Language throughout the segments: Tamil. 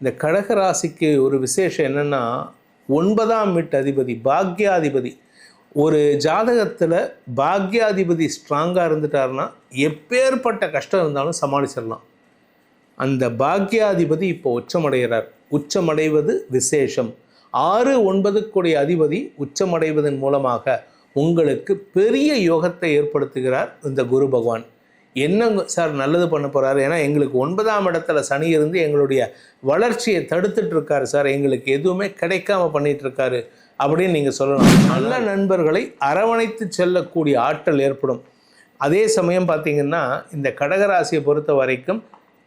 இந்த கடக ராசிக்கு ஒரு விசேஷம் என்னென்னா ஒன்பதாம் வீட்டு அதிபதி பாக்யாதிபதி. ஒரு ஜாதகத்தில் பாக்யாதிபதி ஸ்ட்ராங்காக இருந்துட்டாருன்னா எப்பேற்பட்ட கஷ்டம் இருந்தாலும் சமாளிச்சிடலாம். அந்த பாக்யாதிபதி இப்போ உச்சமடைகிறார். உச்சமடைவது விசேஷம். ஆறு ஒன்பதுக்குடைய அதிபதி உச்சமடைவதன் மூலமாக உங்களுக்கு பெரிய யோகத்தை ஏற்படுத்துகிறார் இந்த குரு பகவான். என்ன சார் நல்லது பண்ண போகிறாரு ஏன்னா எங்களுக்கு ஒன்பதாம் இடத்துல சனி இருந்து எங்களுடைய வளர்ச்சியை தடுத்துட்டு இருக்காரு சார். எங்களுக்கு எதுவுமே கிடைக்காம பண்ணிட்டு இருக்காரு அப்படின்னு நீங்கள் சொல்லலாம். நல்ல நண்பர்களை அரவணைத்து செல்லக்கூடிய ஆற்றல் ஏற்படும். அதே சமயம் பார்த்தீங்கன்னா இந்த கடகராசியை பொறுத்த வரைக்கும்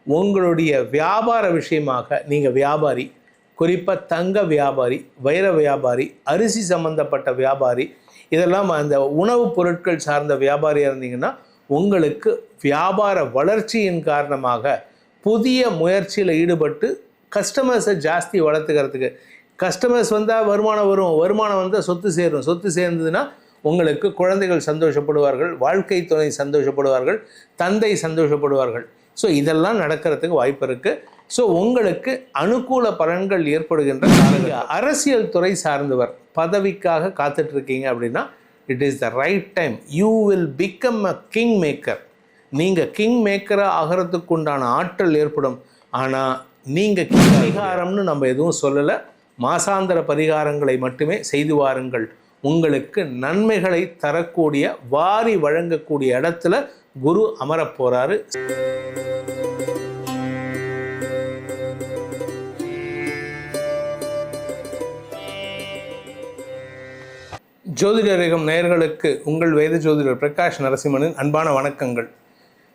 உங்களுடைய வியாபார விஷயமாக நீங்கள் வியாபாரி குறிப்பாக தங்க வியாபாரி வைர வியாபாரி அரிசி சம்பந்தப்பட்ட வியாபாரி இதெல்லாம் அந்த உணவுப் பொருட்கள் சார்ந்த வியாபாரியாக இருந்தீங்கன்னா உங்களுக்கு வியாபார வளர்ச்சியின் காரணமாக புதிய முயற்சியில் ஈடுபட்டு கஸ்டமர்ஸை ஜாஸ்தி வளர்த்துக்கிறதுக்கு. கஸ்டமர்ஸ் வந்தால் வருமானம் வரும் வருமானம் வந்தால் சொத்து சேரும். சொத்து சேர்ந்ததுன்னா உங்களுக்கு குழந்தைகள் சந்தோஷப்படுவார்கள் வாழ்க்கை துணை சந்தோஷப்படுவார்கள் தந்தை சந்தோஷப்படுவார்கள். ஸோ இதெல்லாம் நடக்கிறதுக்கு வாய்ப்பு இருக்குது ஸோ உங்களுக்கு அனுகூல பலன்கள் ஏற்படுகின்ற அரசியல் துறை சார்ந்தவர் பதவிக்காக காத்துட்ருக்கீங்க அப்படின்னா it is the right time you will become a king maker நீங்கள் கிங் மேக்கராக ஆகிறதுக்கு உண்டான ஆற்றல் ஏற்படும். ஆனால் நீங்கள் பரிகாரம்னு நம்ம எதுவும் சொல்லலை. மாசாந்திர பரிகாரங்களை மட்டுமே செய்து வாருங்கள். உங்களுக்கு நன்மைகளை தரக்கூடிய வாரி வழங்கக்கூடிய இடத்துல குரு அமரப் ஜோதிடரகம் நேயர்களுக்கு உங்கள் வேத ஜோதிடர் பிரகாஷ் நரசிம்மனின் அன்பான வணக்கங்கள்.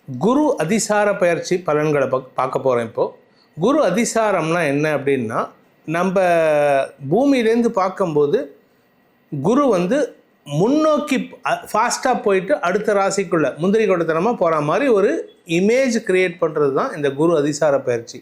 குரு அதிசார பயிற்சி பலன்களை பக் பார்க்க போகிறோம் இப்போது குரு அதிசாரம்னா என்ன அப்படின்னா நம்ம பூமியிலேருந்து பார்க்கும்போது குரு வந்து முன்னோக்கி ஃபாஸ்ட்டாக போயிட்டு அடுத்த ராசிக்குள்ளே முந்திரி கொடுத்தனமாக போகிற மாதிரி ஒரு இமேஜ் கிரியேட் பண்ணுறது தான் இந்த குரு அதிசார பயிற்சி.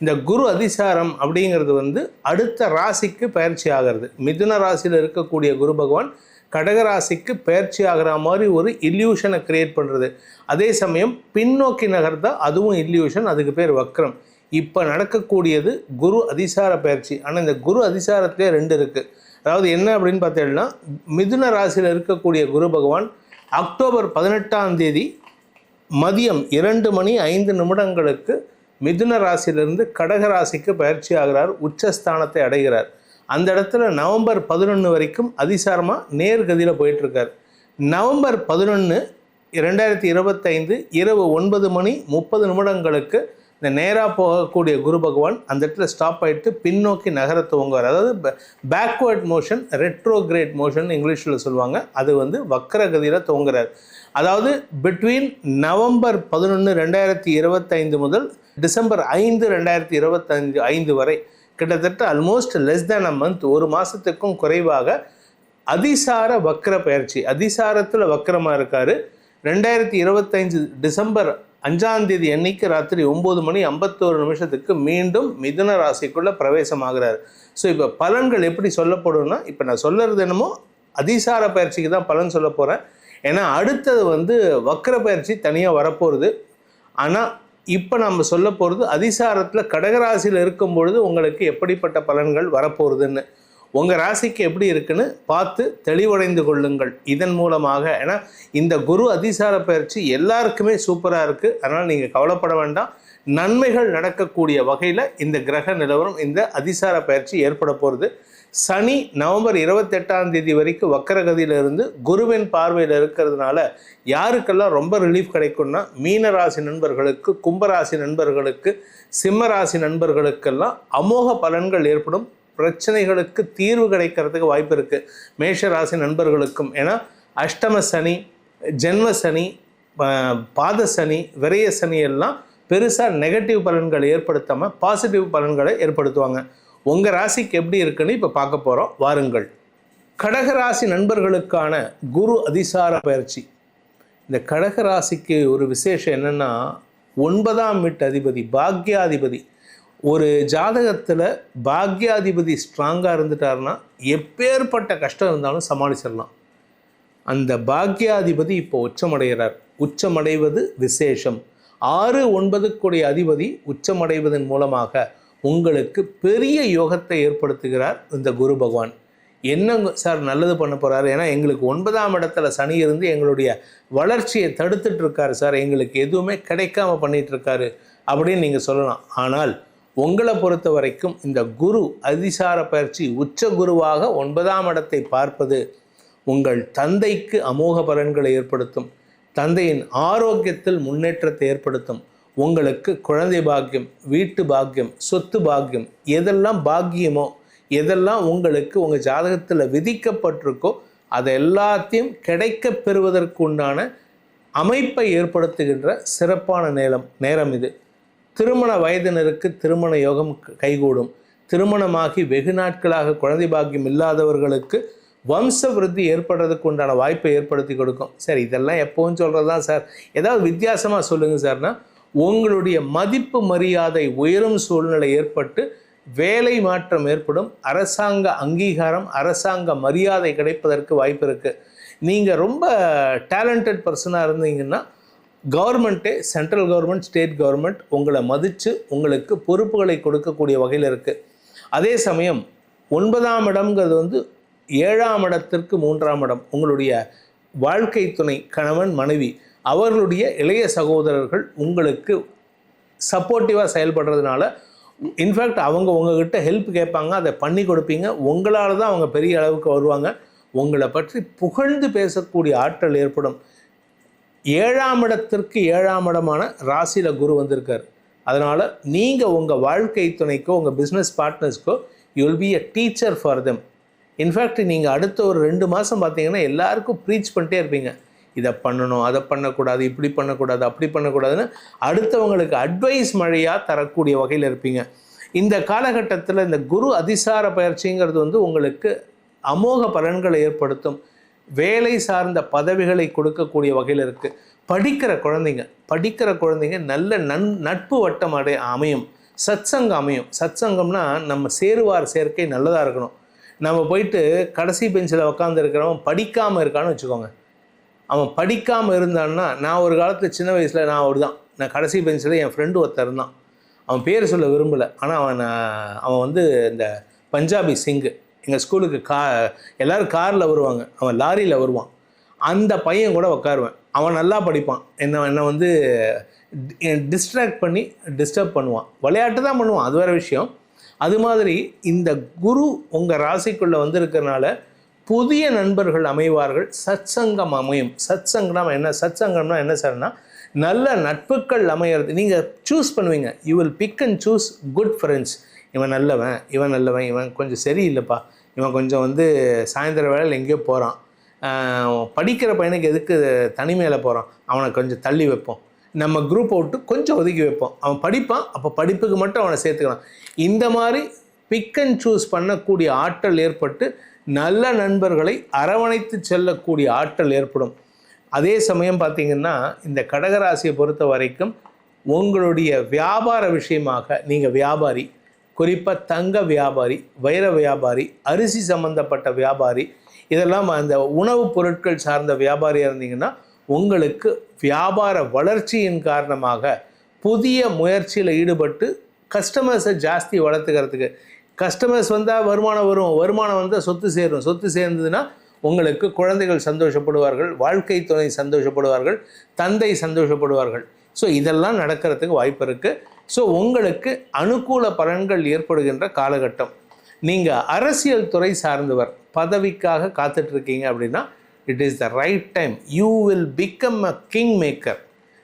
இந்த குரு அதிசாரம் அப்படிங்கிறது வந்து அடுத்த ராசிக்கு பயிற்சி ஆகிறது. மிதுன ராசியில் இருக்கக்கூடிய குரு பகவான் கடக ராசிக்கு பயிற்சி ஆகிற மாதிரி ஒரு இல்யூஷனை கிரியேட் பண்ணுறது அதே சமயம் பின்னோக்கி நகர்ந்தா அதுவும் இல்யூஷன் அதுக்கு பேர் வக்ரம். இப்போ நடக்கக்கூடியது குரு அதிசார பயிற்சி. ஆனால் இந்த குரு அதிசாரத்திலே ரெண்டு இருக்குது அதாவது என்ன அப்படின்னு பார்த்தீங்கன்னா மிதுன ராசியில் இருக்கக்கூடிய குரு பகவான் அக்டோபர் பதினெட்டாம் தேதி மதியம் இரண்டு மணி ஐந்து நிமிடங்களுக்கு மிதுன ராசியிலிருந்து கடக ராசிக்கு பயிற்சி ஆகிறார் உச்சஸ்தானத்தை அடைகிறார். அந்த இடத்துல நவம்பர் பதினொன்று வரைக்கும் அதிசாரமாக நேர்கதியில் போயிட்டுருக்கார். நவம்பர் பதினொன்று ரெண்டாயிரத்தி இருபத்தைந்து இரவு ஒன்பது மணி முப்பது நிமிடங்களுக்கு இந்த நேராக போகக்கூடிய குரு பகவான் அந்த இடத்துல ஸ்டாப் ஆகிட்டு பின்னோக்கி நகர துவங்குவார். அதாவது பேக்வேர்ட் மோஷன் ரெட்ரோகிரேட் மோஷன் இங்கிலீஷில் சொல்லுவாங்க. அது வந்து வக்கரகதியில் துவங்குறார். அதாவது பிட்வீன் நவம்பர் பதினொன்று ரெண்டாயிரத்தி இருபத்தைந்து முதல் டிசம்பர் ஐந்து ரெண்டாயிரத்தி இருபத்தஞ்சு ஐந்து வரை கிட்டத்தட்ட almost less than a month ஒரு மாதத்துக்கும் குறைவாக அதிசார வக்ர பயிற்சி அதிசாரத்தில் வக்கரமாக இருக்கார். ரெண்டாயிரத்தி இருபத்தைந்து டிசம்பர் அஞ்சாம் தேதி அன்னைக்கு ராத்திரி ஒம்பது மணி ஐம்பத்தோரு நிமிஷத்துக்கு மீண்டும் மிதுன ராசிக்குள்ளே பிரவேசமாகிறார். ஸோ இப்போ பலன்கள் எப்படி சொல்லப்படும்னா இப்போ நான் சொல்லுறது என்னமோ அதிசார பயிற்சிக்கு தான் பலன் சொல்ல போகிறேன் ஏன்னா அடுத்தது வந்து வக்கர பயிற்சி தனியாக வரப்போகிறது ஆனால் இப்போ நம்ம சொல்ல போகிறது அதிசாரத்தில் கடகராசியில் இருக்கும் பொழுது உங்களுக்கு எப்படிப்பட்ட பலன்கள் வரப்போகிறதுன்னு உங்கள் ராசிக்கு எப்படி இருக்குன்னு பார்த்து தெளிவடைந்து கொள்ளுங்கள். இதன் மூலமாக ஏன்னா இந்த குரு அதிசார பயிற்சி எல்லாருக்குமே சூப்பராக இருக்குது அதனால் நீங்கள் கவலைப்பட வேண்டாம். நன்மைகள் நடக்கக்கூடிய வகையில் இந்த கிரக நிலவரம் இந்த அதிசார பயிற்சி ஏற்பட போகிறது சனி நவம்பர் இருபத்தெட்டாம் தேதி வரைக்கும் வக்கரகதியில இருந்து குருவின் பார்வையில் இருக்கிறதுனால யாருக்கெல்லாம் ரொம்ப ரிலீஃப் கிடைக்கும்னா மீன ராசி நண்பர்களுக்கு கும்பராசி நண்பர்களுக்கு சிம்மராசி நண்பர்களுக்கெல்லாம் அமோக பலன்கள் ஏற்படும். பிரச்சனைகளுக்கு தீர்வு கிடைக்கிறதுக்கு வாய்ப்பு இருக்குது மேஷ ராசி நண்பர்களுக்கும். ஏன்னா அஷ்டம சனி ஜென்ம சனி பாத சனி விரய சனி எல்லாம் பெருசாக நெகட்டிவ் பலன்களை ஏற்படுத்தாமல் பாசிட்டிவ் பலன்களை ஏற்படுத்துவாங்க. உங்கள் ராசிக்கு எப்படி இருக்குன்னு இப்போ பார்க்க போகிறோம் வாருங்கள். கடகராசி நண்பர்களுக்கான குரு அதிசார பயிற்சி. இந்த கடகராசிக்கு ஒரு விசேஷம் என்னென்னா ஒன்பதாம் வீட்டு அதிபதி பாக்யாதிபதி. ஒரு ஜாதகத்தில் பாக்யாதிபதி ஸ்ட்ராங்காக இருந்துட்டாருன்னா எப்பேற்பட்ட கஷ்டம் இருந்தாலும் சமாளிச்சிடலாம். அந்த பாக்யாதிபதி இப்போ உச்சமடைகிறார். உச்சமடைவது விசேஷம். ஆறு ஒன்பதுக்குடைய அதிபதி உச்சமடைவதன் மூலமாக உங்களுக்கு பெரிய யோகத்தை ஏற்படுத்துகிறார் இந்த குரு பகவான். என்ன சார் நல்லது பண்ண போகிறார் ஏன்னா எங்களுக்கு ஒன்பதாம் இடத்துல சனி இருந்து எங்களுடைய வளர்ச்சியை தடுத்துட்டு இருக்காரு சார். எங்களுக்கு எதுவுமே கிடைக்காம பண்ணிட்டு இருக்காரு அப்படின்னு நீங்கள் சொல்லலாம். ஆனால் உங்களை பொறுத்த வரைக்கும் இந்த குரு அதிசார பயிற்சி உச்ச குருவாக ஒன்பதாம் இடத்தை பார்ப்பது உங்கள் தந்தைக்கு அமோக பலன்களை ஏற்படுத்தும் தந்தையின் ஆரோக்கியத்தில் முன்னேற்றத்தை ஏற்படுத்தும் உங்களுக்கு குழந்தை பாக்கியம் வீட்டு பாக்கியம் சொத்து பாக்கியம் எதெல்லாம் பாக்கியமோ எதெல்லாம் உங்களுக்கு உங்கள் ஜாதகத்தில் விதிக்கப்பட்டிருக்கோ அதை எல்லாத்தையும் கிடைக்க பெறுவதற்கு உண்டான அமைப்பை ஏற்படுத்துகின்ற சிறப்பான நேரம் நேரம் இது. திருமண வயதினருக்கு திருமண யோகம் கைகூடும். திருமணமாகி வெகு நாட்களாக குழந்தை பாக்கியம் இல்லாதவர்களுக்கு வம்ச விருத்தி ஏற்படுறதுக்கு உண்டான வாய்ப்பை ஏற்படுத்தி கொடுக்கும். சரி இதெல்லாம் எப்பவும் சொல்கிறது தான் சார். ஏதாவது வித்தியாசமாக சொல்லுங்கள் சார்னா உங்களுடைய மதிப்பு மரியாதை உயரும் சூழ்நிலை ஏற்பட்டு வேலை மாற்றம் ஏற்படும். அரசாங்க அங்கீகாரம் அரசாங்க மரியாதை கிடைப்பதற்கு வாய்ப்பு இருக்குது நீங்கள் ரொம்ப டேலண்டட் பர்சனாக இருந்தீங்கன்னா கவர்மெண்ட்டே சென்ட்ரல் கவர்மெண்ட் ஸ்டேட் கவர்மெண்ட் உங்களை மதித்து உங்களுக்கு பொறுப்புகளை கொடுக்கக்கூடிய வகையில் இருக்குது அதே சமயம் ஒன்பதாம் இடம்ங்கிறது வந்து ஏழாம் இடத்திற்கு மூன்றாம் இடம். உங்களுடைய வாழ்க்கை துணை கணவன் மனைவி அவர்களுடைய இளைய சகோதரர்கள் உங்களுக்கு சப்போர்ட்டிவாக செயல்படுறதுனால இன்ஃபேக்ட் அவங்க உங்ககிட்ட ஹெல்ப் கேட்பாங்க அதை பண்ணி கொடுப்பீங்க. உங்களால் தான் அவங்க பெரிய அளவுக்கு வருவாங்க. உங்களை பற்றி புகழ்ந்து பேசக்கூடிய ஆற்றல் ஏற்படும். ஏழாம் இடத்திற்கு ஏழாம் இடமான ராசியில் குரு வந்திருக்கார். அதனால் நீங்கள் உங்கள் வாழ்க்கை துணைக்கோ உங்கள் business பார்ட்னர்ஸ்க்கோ you will be a teacher for them in fact நீங்கள் அடுத்த ஒரு ரெண்டு மாதம் பார்த்தீங்கன்னா எல்லாருக்கும் ப்ரீச் பண்ணிட்டே இருப்பீங்க. இதை பண்ணணும் அதை பண்ணக்கூடாது இப்படி பண்ணக்கூடாது அப்படி பண்ணக்கூடாதுன்னு அடுத்தவங்களுக்கு அட்வைஸ் மழையாக தரக்கூடிய வகையில் இருப்பீங்க. இந்த காலகட்டத்தில் இந்த குரு அதிசார பயிற்சிங்கிறது வந்து உங்களுக்கு அமோக பலன்களை ஏற்படுத்தும். வேலை சார்ந்த பதவிகளை கொடுக்கக்கூடிய வகையில் இருக்குது படிக்கிற குழந்தைங்க படிக்கிற குழந்தைங்க நல்ல நன் நட்பு வட்டம் அடை அமையும். சத்சங்கம் அமையும். சத்சங்கம்னா நம்ம சேருவார் சேர்க்கை நல்லதாக இருக்கணும். நம்ம போயிட்டு கடைசி பெஞ்சில் உட்காந்துருக்கிறவன் படிக்காமல் இருக்கான்னு வச்சுக்கோங்க. அவன் படிக்காமல் இருந்தான்னா நான் ஒரு காலத்தில் சின்ன வயசில் நான் ஒரு தான் நான் கடைசி பெஞ்சில் என் ஃப்ரெண்டு ஒருத்தர் தான் அவன் பேர் சொல்ல விரும்பலை. ஆனால் அவன் அவன் வந்து இந்த பஞ்சாபி சிங்கு எங்கள் ஸ்கூலுக்கு கா எல்லோரும் காரில் வருவாங்க. அவன் லாரியில் வருவான். அந்த பையன் கூட உட்காருவேன் அவன் நல்லா படிப்பான். என்ன என்னை வந்து டிஸ்ட்ராக்ட் பண்ணி டிஸ்டர்ப் பண்ணுவான். விளையாட்டு தான் பண்ணுவான். அது வேறு விஷயம். அது மாதிரி இந்த குரு உங்கள் ராசிக்குள்ளே வந்திருக்கிறனால புதிய நண்பர்கள் அமைவார்கள் சத்சங்கம் அமையும். சத்சங்கம் என்ன சத்சங்கம்னா என்ன சார்னா நல்ல நட்புகள் அமையிறது. நீங்கள் சூஸ் பண்ணுவீங்க. You will pick and choose good friends இவன் நல்லவன் இவன் நல்லவன் இவன் கொஞ்சம் சரியில்லைப்பா. இவன் கொஞ்சம் வந்து சாயந்தர வேலையில் எங்கேயோ போகிறான் படிக்கிற பையனுக்கு எதுக்கு தனிமையில் போகிறான் அவனை கொஞ்சம் தள்ளி வைப்போம். நம்ம குரூப்பை விட்டு கொஞ்சம் ஒதுக்கி வைப்போம். அவன் படிப்பான் அப்போ படிப்புக்கு மட்டும் அவனை சேர்த்துக்கலாம். இந்த மாதிரி பிக் அண்ட் சூஸ் பண்ணக்கூடிய ஆற்றல் ஏற்பட்டு நல்ல நண்பர்களை அரவணைத்து செல்லக்கூடிய ஆற்றல் ஏற்படும். அதே சமயம் பார்த்திங்கன்னா இந்த கடகராசியை பொறுத்த வரைக்கும் உங்களுடைய வியாபார விஷயமாக நீங்கள் வியாபாரி குறிப்பாக தங்க வியாபாரி வைர வியாபாரி அரிசி சம்மந்தப்பட்ட வியாபாரி இதெல்லாம் அந்த உணவுப் பொருட்கள் சார்ந்த வியாபாரியாக இருந்தீங்கன்னா உங்களுக்கு வியாபார வளர்ச்சியின் காரணமாக புதிய முயற்சியில் ஈடுபட்டு கஸ்டமர்ஸை ஜாஸ்தி வளர்த்துக்கிறதுக்கு கஸ்டமர்ஸ் வந்தால் வருமானம் வரும் வருமானம் வந்தால் சொத்து சேரும். சொத்து சேர்ந்ததுன்னா உங்களுக்கு குழந்தைகள் சந்தோஷப்படுவார்கள் வாழ்க்கை துணை சந்தோஷப்படுவார்கள் தந்தை சந்தோஷப்படுவார்கள். ஸோ இதெல்லாம் நடக்கிறதுக்கு வாய்ப்பு இருக்குது ஸோ உங்களுக்கு அனுகூல பலன்கள் ஏற்படுகின்ற காலகட்டம். நீங்கள் அரசியல் துறை சார்ந்தவர் பதவிக்காக காத்துட்ருக்கீங்க அப்படின்னா it is the right time you will become a king maker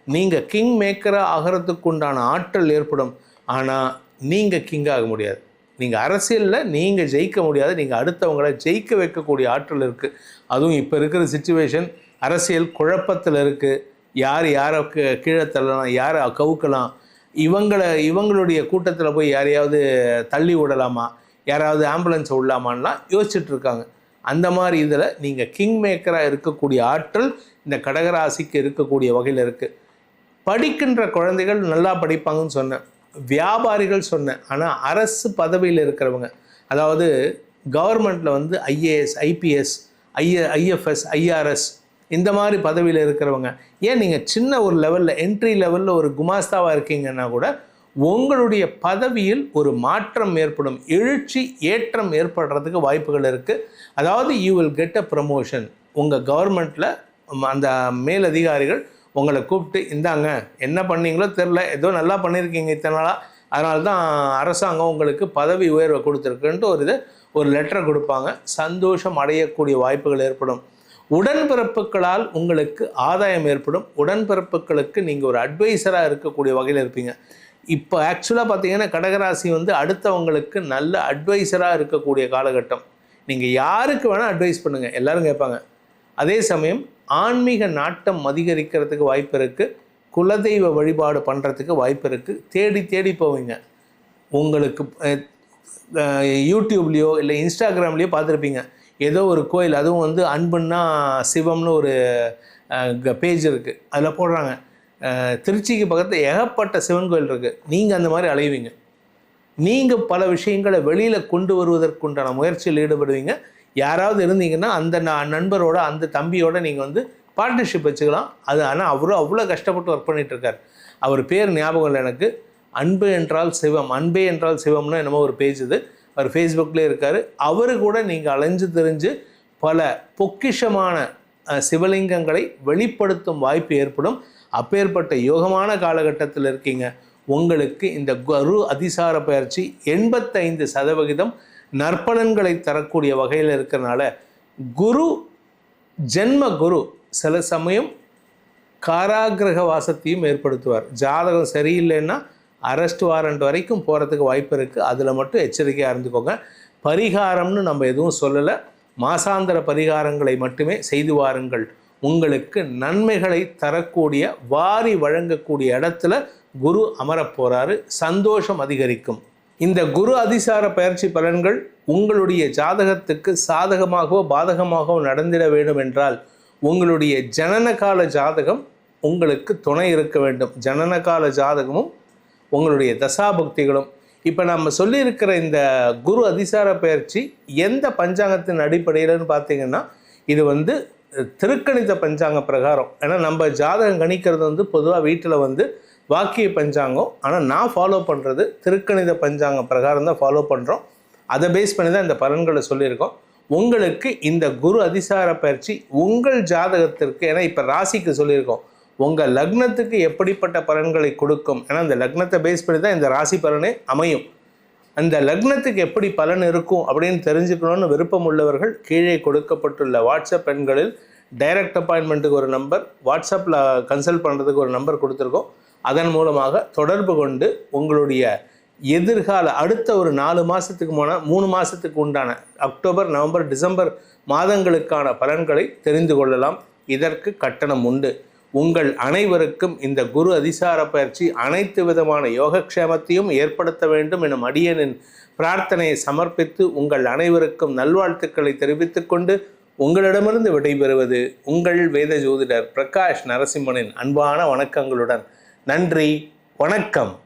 நீங்கள் கிங் மேக்கராக ஆகிறதுக்குண்டான ஆற்றல் ஏற்படும். ஆனால் நீங்கள் கிங் ஆக முடியாது. நீங்கள் அரசியலில் நீங்கள் ஜெயிக்க முடியாது. நீங்கள் அடுத்தவங்களை ஜெயிக்க வைக்கக்கூடிய ஆற்றல் இருக்குது அதுவும் இப்போ இருக்கிற சுச்சுவேஷன் அரசியல் குழப்பத்தில் இருக்குது யார் யாரை கீழே தள்ளலாம் யாரை கவுக்கலாம்? இவங்களை இவங்களுடைய கூட்டத்தில் போய் யாரையாவது தள்ளி விடலாமா? யாராவது ஆம்புலன்ஸை விடலாமான்லாம் யோசிச்சுட்ருக்காங்க அந்த மாதிரி இதில் நீங்கள் கிங் மேக்கராக இருக்கக்கூடிய ஆற்றல் இந்த கடகராசிக்கு இருக்கக்கூடிய வகையில் இருக்குது படிக்கின்ற குழந்தைகள் நல்லா படிப்பாங்கன்னு சொன்னேன். வியாபாரிகள் சொன்னேன். ஆனால் அரசு பதவியில் இருக்கிறவங்க அதாவது கவர்மெண்ட்டில் வந்து IAS IPS IA IFS IRS இந்த மாதிரி பதவியில் இருக்கிறவங்க ஏன் நீங்கள் சின்ன ஒரு லெவலில் என்ட்ரி லெவலில் ஒரு குமாஸ்தாவாக இருக்கீங்கன்னா கூட உங்களுடைய பதவியில் ஒரு மாற்றம் ஏற்படும் எழுச்சி ஏற்றம் ஏற்படுறதுக்கு வாய்ப்புகள் இருக்குது அதாவது you will get a promotion உங்கள் கவர்மெண்ட்டில் அந்த மேலதிகாரிகள் உங்களை கூப்பிட்டு இந்தாங்க என்ன பண்ணீங்களோ தெரில ஏதோ நல்லா பண்ணியிருக்கீங்க இத்தனை நாளாக அதனால தான் அரசாங்கம் உங்களுக்கு பதவி உயர்வை கொடுத்துருக்குன்ட்டு ஒரு இது ஒரு லெட்டரை கொடுப்பாங்க. சந்தோஷம் அடையக்கூடிய வாய்ப்புகள் ஏற்படும். உடன்பிறப்புகளால் உங்களுக்கு ஆதாயம் ஏற்படும். உடன்பிறப்புகளுக்கு நீங்கள் ஒரு அட்வைசராக இருக்கக்கூடிய வகையில் இருப்பீங்க. இப்போ ஆக்சுவலாக பார்த்தீங்கன்னா கடகராசி வந்து அடுத்தவங்களுக்கு நல்ல அட்வைசராக இருக்கக்கூடிய காலகட்டம். நீங்கள் யாருக்கு வேணால் அட்வைஸ் பண்ணுங்கள் எல்லோரும் கேட்பாங்க. அதே சமயம் ஆன்மீக நாட்டம் அதிகரிக்கிறதுக்கு வாய்ப்பு இருக்குது குலதெய்வ வழிபாடு பண்ணுறதுக்கு வாய்ப்பு இருக்குது தேடி தேடி போவீங்க. உங்களுக்கு யூடியூப்லேயோ இல்லை இன்ஸ்டாகிராம்லேயோ பார்த்துருப்பீங்க. ஏதோ ஒரு கோயில் அதுவும் வந்து அன்புன்னா சிவம்னு ஒரு பேஜ் இருக்குது அதில் போடுறாங்க. திருச்சிக்கு பக்கத்தில் ஏகப்பட்ட சிவன் கோயில் இருக்குது நீங்கள் அந்த மாதிரி அலைவீங்க. நீங்கள் பல விஷயங்களை வெளியில் கொண்டு வருவதற்குண்டான முயற்சியில் ஈடுபடுவீங்க. யாராவது இருந்தீங்கன்னா அந்த நான் நண்பரோட அந்த தம்பியோட நீங்கள் வந்து பார்ட்னர்ஷிப் வச்சுக்கலாம். அது ஆனால் அவரும் அவ்வளோ கஷ்டப்பட்டு ஒர்க் பண்ணிகிட்ருக்கார் அவர் பேர் ஞாபகம் இல்லை எனக்கு. அன்பு என்றால் சிவம் அன்பே என்றால் சிவம்னு என்னமோ ஒரு பேஜ் இது. அவர் ஃபேஸ்புக்லேயே இருக்கார். அவரு கூட நீங்கள் அலைஞ்சு தெரிஞ்சு பல பொக்கிஷமான சிவலிங்கங்களை வெளிப்படுத்தும் வாய்ப்பு ஏற்படும். அப்பேற்பட்ட யோகமான காலகட்டத்தில் இருக்கீங்க. உங்களுக்கு இந்த குரு அதிசார பயிற்சி எண்பத்தைந்து சதவிகிதம் நற்பலன்களை தரக்கூடிய வகையில் இருக்கிறனால குரு ஜென்ம குரு சில சமயம் காராகிரக வாசத்தையும் ஏற்படுத்துவார். ஜாதகம் சரியில்லைன்னா அரெஸ்ட் வாரண்ட் வரைக்கும் போகிறதுக்கு வாய்ப்பு இருக்குது அதில் மட்டும் எச்சரிக்கையாக இருந்துக்கோங்க. பரிகாரம்னு நம்ம எதுவும் சொல்லலை. மாசாந்திர பரிகாரங்களை மட்டுமே செய்து வாருங்கள். உங்களுக்கு நன்மைகளை தரக்கூடிய வாரி வழங்கக்கூடிய இடத்துல குரு அமரப் போறாரு. சந்தோஷம் அதிகரிக்கும். இந்த குரு அதிசார பயிற்சி பலன்கள் உங்களுடைய ஜாதகத்துக்கு சாதகமாகவோ பாதகமாகவோ நடந்திட வேண்டும் என்றால் உங்களுடைய ஜனனகால ஜாதகம் உங்களுக்கு துணை இருக்க வேண்டும். ஜனனகால ஜாதகமும் உங்களுடைய தசாபக்திகளும். இப்போ நம்ம சொல்லியிருக்கிற இந்த குரு அதிசார பயிற்சி எந்த பஞ்சாங்கத்தின் அடிப்படையில்னு பார்த்தீங்கன்னா இது வந்து திருக்கணித பஞ்சாங்க பிரகாரம். ஏன்னா நம்ம ஜாதகம் கணிக்கிறது வந்து பொதுவாக வீட்டில் வந்து வாக்கிய பஞ்சாங்கம். ஆனால் நான் ஃபாலோ பண்ணுறது திருக்கணித பஞ்சாங்க பிரகாரம் தான் ஃபாலோ பண்ணுறோம் அதை பேஸ் பண்ணி தான் இந்த பலன்களை சொல்லியிருக்கோம். உங்களுக்கு இந்த குரு அதிசார பயிற்சி உங்கள் ஜாதகத்திற்கு ஏன்னா இப்போ ராசிக்கு சொல்லியிருக்கோம். உங்கள் லக்னத்துக்கு எப்படிப்பட்ட பலன்களை கொடுக்கும்? ஏன்னா இந்த லக்னத்தை பேஸ் பண்ணி தான் இந்த ராசி பலனே அமையும். அந்த லக்னத்துக்கு எப்படி பலன் இருக்கும் அப்படின்னு தெரிஞ்சுக்கணும்னு விருப்பம் உள்ளவர்கள் கீழே கொடுக்கப்பட்டுள்ள வாட்ஸ்அப் எண்களில் டைரக்ட் அப்பாயின்மெண்ட்டுக்கு ஒரு நம்பர் வாட்ஸ்அப்பில் கன்சல்ட் பண்ணுறதுக்கு ஒரு நம்பர் கொடுத்துருக்கோம். அதன் மூலமாக தொடர்பு கொண்டு உங்களுடைய எதிர்கால அடுத்த ஒரு நாலு மாதத்துக்கு போன மூணு மாதத்துக்கு உண்டான அக்டோபர் நவம்பர் டிசம்பர் மாதங்களுக்கான பலன்களை தெரிந்து கொள்ளலாம். இதற்கு கட்டணம் உண்டு. உங்கள் அனைவருக்கும் இந்த குரு அதிசார பயிற்சி அனைத்து விதமான யோகக்ஷேமத்தையும் ஏற்படுத்த வேண்டும் எனும் அடியனின் பிரார்த்தனையை சமர்ப்பித்து உங்கள் அனைவருக்கும் நல்வாழ்த்துக்களை தெரிவித்துக் கொண்டு உங்களிடமிருந்து விடைபெறுவது உங்கள் வேத ஜோதிடர் பிரகாஷ் நரசிம்மனின் அன்பான வணக்கங்களுடன் நன்றி வணக்கம்.